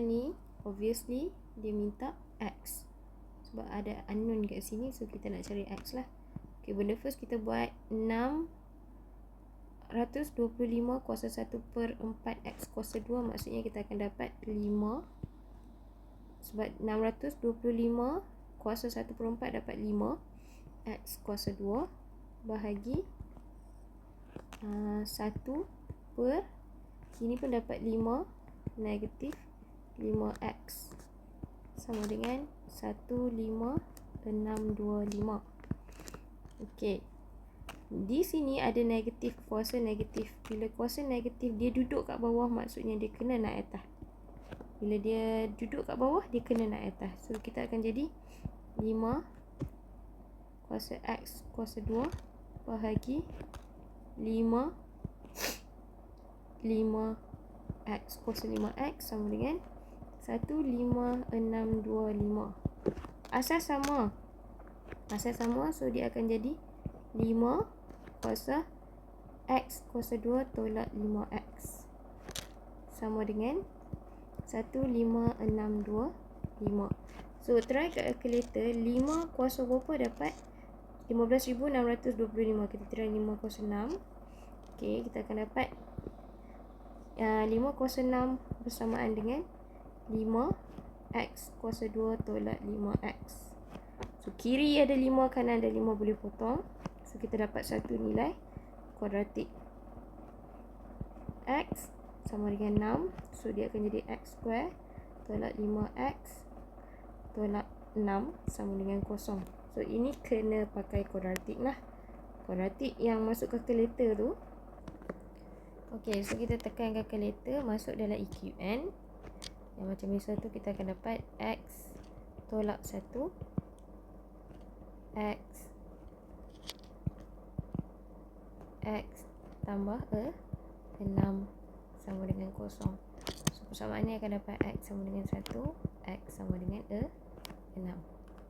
ni obviously dia minta X. Sebab ada unknown kat sini so kita nak cari X lah. Ok benda first kita buat 625 kuasa 1 per 4 X kuasa 2 maksudnya kita akan dapat 5 sebab 625 kuasa 1 per 4 dapat 5 X kuasa 2 bahagi uh, 1 per sini pun dapat 5 negatif 5x sama dengan 15625. Okey. Di sini ada negatif kuasa negatif. Bila kuasa negatif dia duduk kat bawah maksudnya dia kena naik atas. Bila dia duduk kat bawah dia kena naik atas. So kita akan jadi 5 kuasa x kuasa 2 bahagi 5 5 x kuasa 5x sama dengan 15625 asal sama. Asal sama so dia akan jadi 5 kuasa x kuasa 2 tolak 5x sama dengan 15625 so try kat calculator 5 kuasa berapa dapat 15625 kita try 5 kuasa 6 ok kita akan dapat uh, 5 kuasa 6 bersamaan dengan 5x kuasa 2 tolak 5x. So kiri ada 5, kanan ada 5 boleh potong. So kita dapat satu nilai kuadratik. x sama dengan 6. So dia akan jadi x square tolak 5x tolak 6 sama dengan kosong. So ini kena pakai kuadratik lah. Kuadratik yang masuk kalkulator tu. Okay, so kita tekan kalkulator masuk dalam EQN. Yang macam biasa tu kita akan dapat X tolak 1 X X tambah E 6 sama dengan kosong. So persamaan ni akan dapat X sama dengan 1 X sama dengan E 6